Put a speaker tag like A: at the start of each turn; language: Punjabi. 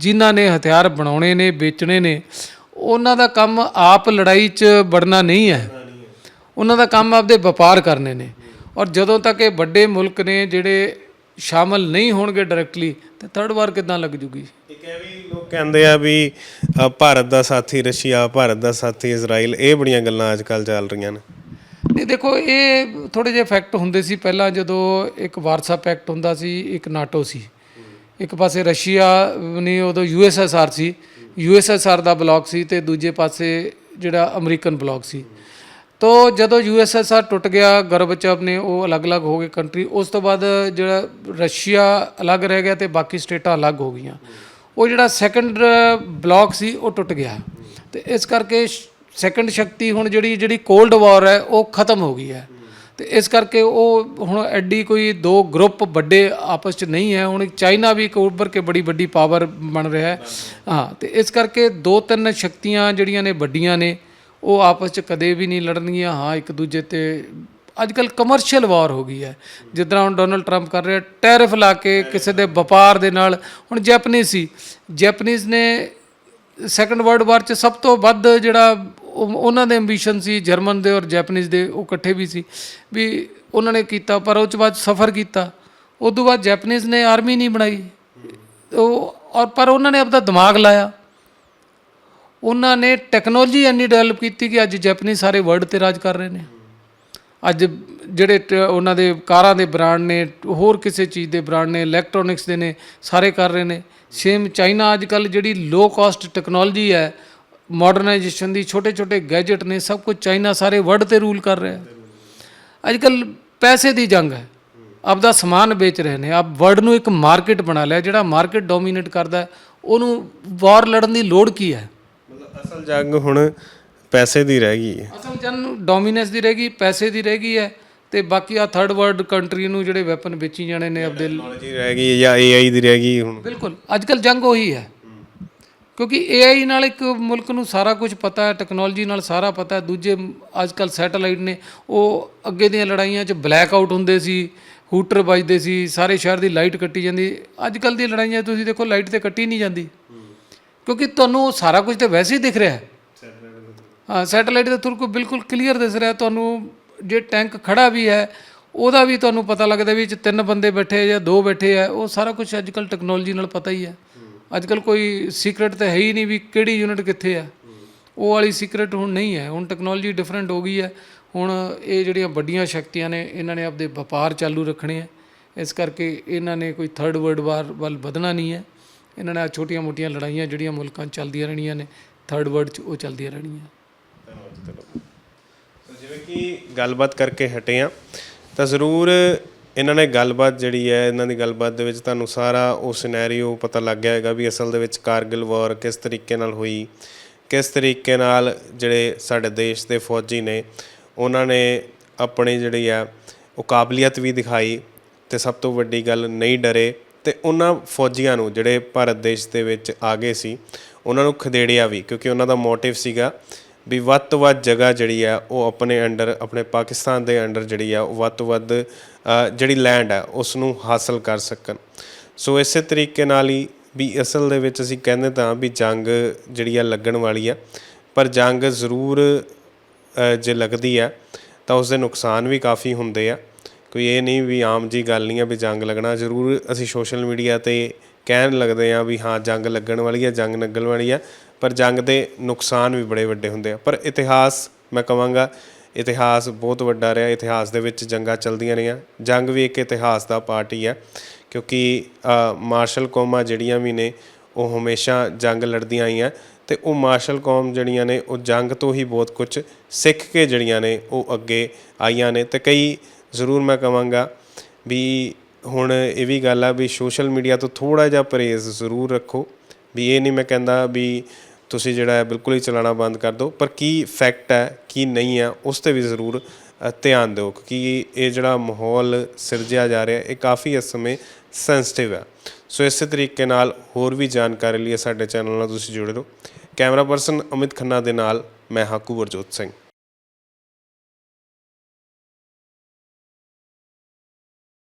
A: ਜਿਨ੍ਹਾਂ ਨੇ ਹਥਿਆਰ ਬਣਾਉਣੇ ਨੇ ਵੇਚਣੇ ਨੇ ਉਹਨਾਂ ਦਾ ਕੰਮ ਆਪ ਲੜਾਈ 'ਚ ਵੜਨਾ ਨਹੀਂ ਹੈ। ਉਹਨਾਂ ਦਾ ਕੰਮ ਆਪਦੇ ਵਪਾਰ ਕਰਨੇ ਨੇ। ਔਰ ਜਦੋਂ ਤੱਕ ਇਹ ਵੱਡੇ ਮੁਲਕ ਨੇ ਜਿਹੜੇ ਸ਼ਾਮਲ ਨਹੀਂ ਹੋਣਗੇ ਡਾਇਰੈਕਟਲੀ ਤੇ ਥਰਡ ਵਾਰ ਕਿਦਾਂ ਲੱਗ ਜੂਗੀ?
B: ਇੱਕ ਇਹ ਵੀ ਲੋਕ ਕਹਿੰਦੇ ਆ ਵੀ ਭਾਰਤ ਦਾ ਸਾਥੀ ਰਸ਼ੀਆ ਭਾਰਤ ਦਾ ਸਾਥੀ ਇਜ਼ਰਾਈਲ ਇਹ ਬੜੀਆਂ ਗੱਲਾਂ ਅੱਜ ਕੱਲ ਚੱਲ ਰਹੀਆਂ ਨੇ।
A: ਨਹੀਂ ਦੇਖੋ ਇਹ ਥੋੜੇ ਜਿਹੇ ਫੈਕਟ ਹੁੰਦੇ ਸੀ। ਪਹਿਲਾਂ ਜਦੋਂ ਇੱਕ ਵਾਰਸਾ ਪੈਕਟ ਹੁੰਦਾ ਸੀ ਇੱਕ ਨਾਟੋ ਸੀ। ਇੱਕ ਪਾਸੇ ਰਸ਼ੀਆ ਨਹੀਂ ਉਦੋਂ ਯੂਐਸਐਸਆਰ ਸੀ। ਯੂਐਸਐਸਆਰ ਦਾ ਬਲਾਕ ਸੀ ਤੇ ਦੂਜੇ ਪਾਸੇ ਜਿਹੜਾ ਅਮਰੀਕਨ ਬਲਾਕ ਸੀ। ਤੋ ਜਦੋਂ ਯੂਐਸਐਸਆਰ ਟੁੱਟ ਗਿਆ, ਗਰਬਚਵ ਨੇ ਉਹ ਅਲੱਗ-ਅਲੱਗ ਹੋ ਗਏ ਕੰਟਰੀ। ਉਸ ਤੋਂ ਬਾਅਦ ਜਿਹੜਾ ਰਸ਼ੀਆ ਅਲੱਗ ਰਹਿ ਗਿਆ ਤੇ ਬਾਕੀ ਸਟੇਟਾਂ ਅਲੱਗ ਹੋ ਗਈਆਂ। ਉਹ ਜਿਹੜਾ ਸੈਕੰਡ ਬਲਾਕ ਸੀ, ਉਹ ਟੁੱਟ ਗਿਆ। ਤੇ ਇਸ ਕਰਕੇ ਸੈਕੰਡ ਸ਼ਕਤੀ ਹੁਣ ਜਿਹੜੀ ਜਿਹੜੀ ਕੋਲਡ ਵਾਰ ਹੈ, ਉਹ ਖਤਮ ਹੋ ਗਈ ਹੈ। ਤੇ ਇਸ ਕਰਕੇ ਉਹ ਹੁਣ ਐਡੀ ਕੋਈ ਦੋ ਗਰੁੱਪ ਵੱਡੇ ਆਪਸ ਚ ਨਹੀਂ ਹੈ। ਹੁਣ ਚਾਈਨਾ ਵੀ ਇੱਕ ਉੱਭਰ ਕੇ ਬੜੀ ਵੱਡੀ ਪਾਵਰ ਬਣ ਰਿਹਾ ਹੈ। ਹਾਂ, ਤੇ ਇਸ ਕਰਕੇ ਦੋ ਤਿੰਨ ਸ਼ਕਤੀਆਂ ਜਿਹੜੀਆਂ ਨੇ ਵੱਡੀਆਂ ਨੇ, ਉਹ ਆਪਸ ਚ ਕਦੇ ਵੀ ਨਹੀਂ ਲੜਨਗੀਆਂ। ਹਾਂ, ਇੱਕ ਦੂਜੇ ਤੇ ਅੱਜ ਕੱਲ ਕਮਰਸ਼ੀਅਲ ਵਾਰ ਹੋ ਗਈ ਹੈ। ਜਿੱਦਾਂ ਹੁਣ ਡੋਨਲਡ ਟਰੰਪ ਕਰ ਰਿਹਾ, ਟੈਰਿਫ ਲਾ ਕੇ ਕਿਸੇ ਦੇ ਵਪਾਰ ਦੇ ਨਾਲ। ਹੁਣ ਜੈਪਨੀਜ਼ ਸੀ। ਜੈਪਨੀਜ਼ ਨੇ ਸੈਕੰਡ ਵਰਲਡ ਵਾਰ ਚ ਸਭ ਤੋਂ ਵੱਧ ਜਿਹੜਾ ਉਹਨਾਂ ਦੇ ਐਂਬੀਸ਼ਨ ਸੀ ਜਰਮਨ ਦੇ ਔਰ ਜੈਪਨੀਜ਼ ਦੇ, ਉਹ ਇਕੱਠੇ ਵੀ ਸੀ, ਵੀ ਉਹਨਾਂ ਨੇ ਕੀਤਾ, ਪਰ ਉਹ ਚ ਬਾਅਦ ਸਫਰ ਕੀਤਾ। ਉਸ ਤੋਂ ਬਾਅਦ ਜੈਪਨੀਜ਼ ਨੇ ਆਰਮੀ ਨਹੀਂ ਬਣਾਈ। ਉਹ ਔਰ ਪਰ ਉਹਨਾਂ ਨੇ ਆਪਦਾ ਦਿਮਾਗ ਲਾਇਆ। ਉਹਨਾਂ ਨੇ ਟੈਕਨੋਲੋਜੀ ਇੰਨੀ ਡਿਵੈਲਪ ਕੀਤੀ ਕਿ ਅੱਜ ਜੈਪਨੀਜ਼ ਸਾਰੇ ਵਰਲਡ ਤੇ ਰਾਜ ਕਰ ਰਹੇ ਨੇ। ਅੱਜ ਜਿਹੜੇ ਟ- ਉਹਨਾਂ ਦੇ ਕਾਰਾਂ ਦੇ ਬ੍ਰਾਂਡ ਨੇ, ਹੋਰ ਕਿਸੇ ਚੀਜ਼ ਦੇ ਬ੍ਰਾਂਡ ਨੇ ਇਲੈਕਟ੍ਰੋਨਿਕਸ ਦੇ ਨੇ, ਸਾਰੇ ਕਰ ਰਹੇ ਨੇ। ਸੇਮ ਚਾਈਨਾ ਅੱਜ ਕੱਲ ਜਿਹੜੀ ਲੋ ਕਾਸਟ ਟੈਕਨੋਲੋਜੀ ਹੈ ਮਾਡਰਨਾਈਜੇਸ਼ਨ ਦੀ ਛੋਟੇ ਛੋਟੇ ਗੈਜਟ ਨੇ ਸਭ ਕੁਝ ਚਾਈਨਾ ਸਾਰੇ ਵਰਲਡ ਤੇ ਰੂਲ ਕਰ ਰਿਹਾ। ਅੱਜ ਕੱਲ ਪੈਸੇ ਦੀ ਜੰਗ ਹੈ। ਆਪਦਾ ਸਮਾਨ ਵੇਚ ਰਹੇ ਨੇ। ਆਪ ਵਰਲਡ ਨੂੰ ਇੱਕ ਮਾਰਕੀਟ ਬਣਾ ਲਿਆ ਜਿਹੜਾ ਮਾਰਕੀਟ ਡੋਮੀਨੇਟ ਕਰਦਾ ਉਹਨੂੰ ਵਾਰ ਲੜਨ ਦੀ ਲੋੜ ਕੀ ਹੈ?
B: ਮਤਲਬ ਅਸਲ ਜੰਗ ਹੁਣ ਪੈਸੇ ਦੀ ਰਹਿ ਗਈ ਹੈ।
A: ਅਸਲ ਜਨ ਡੋਮੀਨੈਂਸ ਦੀ ਰਹੇਗੀ ਪੈਸੇ ਦੀ ਰਹੇਗੀ ਹੈ ਤੇ ਬਾਕੀ ਆ ਥਰਡ ਵਰਲਡ ਕੰਟਰੀ ਨੂੰ ਜਿਹੜੇ ਵੈਪਨ ਵੇਚੀ ਜਾਣੇ ਨੇ ਆਪਦੇ
B: ਟੈਕਨੋਲੋਜੀ ਰਹਿ ਗਈ ਜਾਂ ਏਆਈ ਦੀ ਰਹਿ ਗਈ ਹੁਣ।
A: ਬਿਲਕੁਲ। ਅੱਜ ਕੱਲ ਜੰਗ ਉਹੀ ਹੈ। ਕਿਉਂਕਿ AI ਨਾਲ ਇੱਕ ਮੁਲਕ ਨੂੰ ਸਾਰਾ ਕੁਝ ਪਤਾ ਹੈ ਟੈਕਨੋਲੋਜੀ ਨਾਲ ਸਾਰਾ ਪਤਾ ਹੈ। ਦੂਜੇ ਅੱਜ ਕੱਲ ਸੈਟੇਲਾਈਟ ਨੇ, ਉਹ ਅੱਗੇ ਦੀਆਂ ਲੜਾਈਆਂ 'ਚ ਬਲੈਕ ਆਊਟ ਹੁੰਦੇ ਸੀ, ਹੂਟਰ ਵੱਜਦੇ ਸੀ, ਸਾਰੇ ਸ਼ਹਿਰ ਦੀ ਲਾਈਟ ਕੱਟੀ ਜਾਂਦੀ। ਅੱਜ ਕੱਲ ਦੀ ਲੜਾਈਆਂ ਤੁਸੀਂ ਦੇਖੋ ਲਾਈਟ ਤੇ ਕੱਟੀ ਨਹੀਂ ਜਾਂਦੀ। ਕਿਉਂਕਿ ਤੁਹਾਨੂੰ ਉਹ ਸਾਰਾ ਕੁਝ ਤੇ ਵੈਸੇ ਹੀ ਦਿਖ ਰਿਹਾ ਹੈ। ਹਾਂ ਸੈਟੇਲਾਈਟ ਦੇ ਥਰੂ ਕੋਈ ਬਿਲਕੁਲ ਕਲੀਅਰ ਦਿਸ ਰਿਹਾ, ਤੁਹਾਨੂੰ ਜੇ ਟੈਂਕ ਖੜਾ ਵੀ ਹੈ, ਉਹਦਾ ਵੀ ਤੁਹਾਨੂੰ ਪਤਾ ਲੱਗਦਾ ਵੀ ਇਹ 'ਚ ਤਿੰਨ ਬੰਦੇ ਬੈਠੇ ਆ ਜਾਂ ਦੋ ਬੈਠੇ ਆ, ਉਹ ਸਾਰਾ ਕੁਝ ਅੱਜ ਕੱਲ ਟੈਕਨੋਲੋਜੀ ਨਾਲ ਪਤਾ ਹੀ ਹੈ। ਅੱਜ ਕੱਲ ਕੋਈ ਸੀਕ੍ਰੇਟ ਤਾਂ ਹੈ ਹੀ ਨਹੀਂ ਵੀ ਕਿਹੜੀ ਯੂਨਿਟ ਕਿੱਥੇ ਆ। ਉਹ ਵਾਲੀ ਸੀਕ੍ਰੇਟ ਹੁਣ ਨਹੀਂ ਹੈ। ਹੁਣ ਟੈਕਨੋਲੋਜੀ ਡਿਫਰੈਂਟ ਹੋ ਗਈ ਹੈ। ਹੁਣ ਇਹ ਜਿਹੜੀਆਂ ਵੱਡੀਆਂ ਸ਼ਕਤੀਆਂ ਨੇ, ਇਹਨਾਂ ਨੇ ਆਪਦੇ ਵਪਾਰ ਚਾਲੂ ਰੱਖਣੇ ਆ। ਇਸ ਕਰਕੇ ਇਹਨਾਂ ਨੇ ਕੋਈ ਥਰਡ ਵਰਲਡ ਵਾਰ ਵੱਲ ਵਧਣਾ ਨਹੀਂ ਹੈ। ਇਹਨਾਂ ਨੇ ਛੋਟੀਆਂ-ਮੋਟੀਆਂ ਲੜਾਈਆਂ ਜਿਹੜੀਆਂ ਮੁਲਕਾਂ 'ਚ ਚੱਲਦੀਆਂ ਰਹਿਣੀਆਂ ਨੇ ਥਰਡ ਵਰਲਡ 'ਚ ਉਹ ਚੱਲਦੀਆਂ ਰਹਿਣੀਆਂ।
B: ਜਿਵੇਂ ਕਿ ਗੱਲਬਾਤ ਕਰਕੇ ਹਟੇ ਆ ਤਾਂ ਜ਼ਰੂਰ ਇਹਨਾਂ ਨੇ ਗੱਲਬਾਤ ਜਿਹੜੀ ਹੈ, ਇਹਨਾਂ ਦੀ ਗੱਲਬਾਤ ਦੇ ਵਿੱਚ ਤੁਹਾਨੂੰ ਸਾਰਾ ਉਹ ਸਿਨੈਰੀਓ ਪਤਾ ਲੱਗ ਗਿਆ ਹੈਗਾ ਵੀ ਅਸਲ ਦੇ ਵਿੱਚ ਕਾਰਗਿਲ ਵਾਰ ਕਿਸ ਤਰੀਕੇ ਨਾਲ ਹੋਈ, ਕਿਸ ਤਰੀਕੇ ਨਾਲ ਜਿਹੜੇ ਸਾਡੇ ਦੇਸ਼ ਦੇ ਫੌਜੀ ਨੇ, ਉਹਨਾਂ ਨੇ ਆਪਣੀ ਜਿਹੜੀ ਆ ਉਹ ਕਾਬਲੀਅਤ ਵੀ ਦਿਖਾਈ ਤੇ ਸਭ ਤੋਂ ਵੱਡੀ ਗੱਲ ਨਹੀਂ ਡਰੇ ਤੇ ਉਹਨਾਂ ਫੌਜੀਆਂ ਨੂੰ ਜਿਹੜੇ ਭਾਰਤ ਦੇਸ਼ ਦੇ ਵਿੱਚ ਆ ਗਏ ਸੀ, ਉਹਨਾਂ ਨੂੰ ਖਦੇੜਿਆ ਵੀ ਕਿਉਂਕਿ ਉਹਨਾਂ ਦਾ ਮੋਟਿਵ ਸੀਗਾ ਵੀ ਵੱਧ ਤੋਂ ਵੱਧ ਜਗ੍ਹਾ ਜਿਹੜੀ ਆ, ਉਹ ਆਪਣੇ ਅੰਡਰ, ਆਪਣੇ ਪਾਕਿਸਤਾਨ ਦੇ ਅੰਡਰ ਜਿਹੜੀ ਆ, ਉਹ ਵੱਧ ਤੋਂ ਵੱਧ ਜਿਹੜੀ ਲੈਂਡ ਆ ਉਸ ਨੂੰ ਹਾਸਲ ਕਰ ਸਕਣ। ਸੋ ਇਸੇ ਤਰੀਕੇ ਨਾਲ ਹੀ ਵੀ ਅਸਲ ਦੇ ਵਿੱਚ ਅਸੀਂ ਕਹਿੰਦੇ ਤਾਂ ਵੀ ਜੰਗ ਜਿਹੜੀ ਆ ਲੱਗਣ ਵਾਲੀ ਆ, ਪਰ ਜੰਗ ਜ਼ਰੂਰ ਜੇ ਲੱਗਦੀ ਆ, ਤਾਂ ਉਸ ਦੇ ਨੁਕਸਾਨ ਵੀ ਕਾਫੀ ਹੁੰਦੇ ਆ। ਕੋਈ ਇਹ ਨਹੀਂ ਵੀ ਆਮ ਜੀ ਗੱਲ ਨਹੀਂ ਆ ਵੀ ਜੰਗ ਲੱਗਣਾ, ਜ਼ਰੂਰ ਅਸੀਂ ਸੋਸ਼ਲ ਮੀਡੀਆ ਤੇ ਕਹਿਣ ਲੱਗਦੇ ਆ ਵੀ ਹਾਂ, ਜੰਗ ਲੱਗਣ ਵਾਲੀ ਆ, ਜੰਗ ਲੱਗਣ ਵਾਲੀ ਆ ਪਰ ਜੰਗ ਦੇ ਨੁਕਸਾਨ ਵੀ ਬੜੇ ਵੱਡੇ ਹੁੰਦੇ ਆ। ਪਰ ਇਤਿਹਾਸ, ਮੈਂ ਕਹਾਂਗਾ ਇਤਿਹਾਸ ਬਹੁਤ ਵੱਡਾ ਰਿਹਾ। ਇਤਿਹਾਸ ਦੇ ਵਿੱਚ ਜੰਗਾਂ ਚੱਲਦੀਆਂ ਰਹੀਆਂ। ਜੰਗ ਵੀ ਇੱਕ ਇਤਿਹਾਸ ਦਾ ਪਾਰਟ ਹੀ ਆ ਕਿਉਂਕਿ ਮਾਰਸ਼ਲ ਕੌਮਾਂ ਜਿਹੜੀਆਂ ਵੀ ਨੇ, ਉਹ ਹਮੇਸ਼ਾ ਜੰਗ ਲੜਦੀਆਂ ਆਈਆਂ। ਤੇ ਉਹ ਮਾਰਸ਼ਲ ਕੌਮ ਜਿਹੜੀਆਂ ਨੇ, ਉਹ ਜੰਗ ਤੋਂ ਹੀ ਬਹੁਤ ਕੁਝ ਸਿੱਖ ਕੇ ਜਿਹੜੀਆਂ ਨੇ, ਉਹ ਅੱਗੇ ਆਈਆਂ ਨੇ। ਤੇ ਕਈ ਜ਼ਰੂਰ ਮੈਂ ਕਹਾਂਗਾ ਵੀ ਹੁਣ ਇਹ ਵੀ ਗੱਲ ਆ ਵੀ ਸੋਸ਼ਲ ਮੀਡੀਆ ਤੋਂ ਥੋੜਾ ਜਿਹਾ ਪਰਹੇਜ਼ ਜ਼ਰੂਰ ਰੱਖੋ। ਵੀ ਇਹ ਨਹੀਂ ਮੈਂ ਕਹਿੰਦਾ ਵੀ ਤੁਸੀਂ ਜਿਹੜਾ ਹੈ ਬਿਲਕੁਲ ਹੀ ਚਲਾਣਾ ਬੰਦ ਕਰ ਦਿਓ। ਪਰ ਕੀ ਫੈਕਟ ਹੈ, ਕੀ ਨਹੀਂ ਹੈ, ਉਸ ਤੇ ਵੀ ਜ਼ਰੂਰ ਧਿਆਨ ਦਿਓ ਕਿਉਂਕਿ ਇਹ ਜਿਹੜਾ ਮਾਹੌਲ ਸਿਰਜਿਆ ਜਾ ਰਿਹਾ, ਇਹ ਕਾਫੀ ਇਸ ਸਮੇਂ ਸੈਂਸਿਟਿਵ ਹੈ। ਸੋ ਇਸੇ ਤਰੀਕੇ ਨਾਲ ਹੋਰ ਵੀ ਜਾਣਕਾਰੀ ਲਈ ਸਾਡੇ ਚੈਨਲ ਨਾਲ ਤੁਸੀਂ ਜੁੜੇ ਰਹੋ। ਕੈਮਰਾ ਪਰਸਨ ਅਮਿਤ ਖੰਨਾ ਦੇ ਨਾਲ ਮੈਂ ਹਾਕੂ ਵਰਜੋਤ ਸਿੰਘ।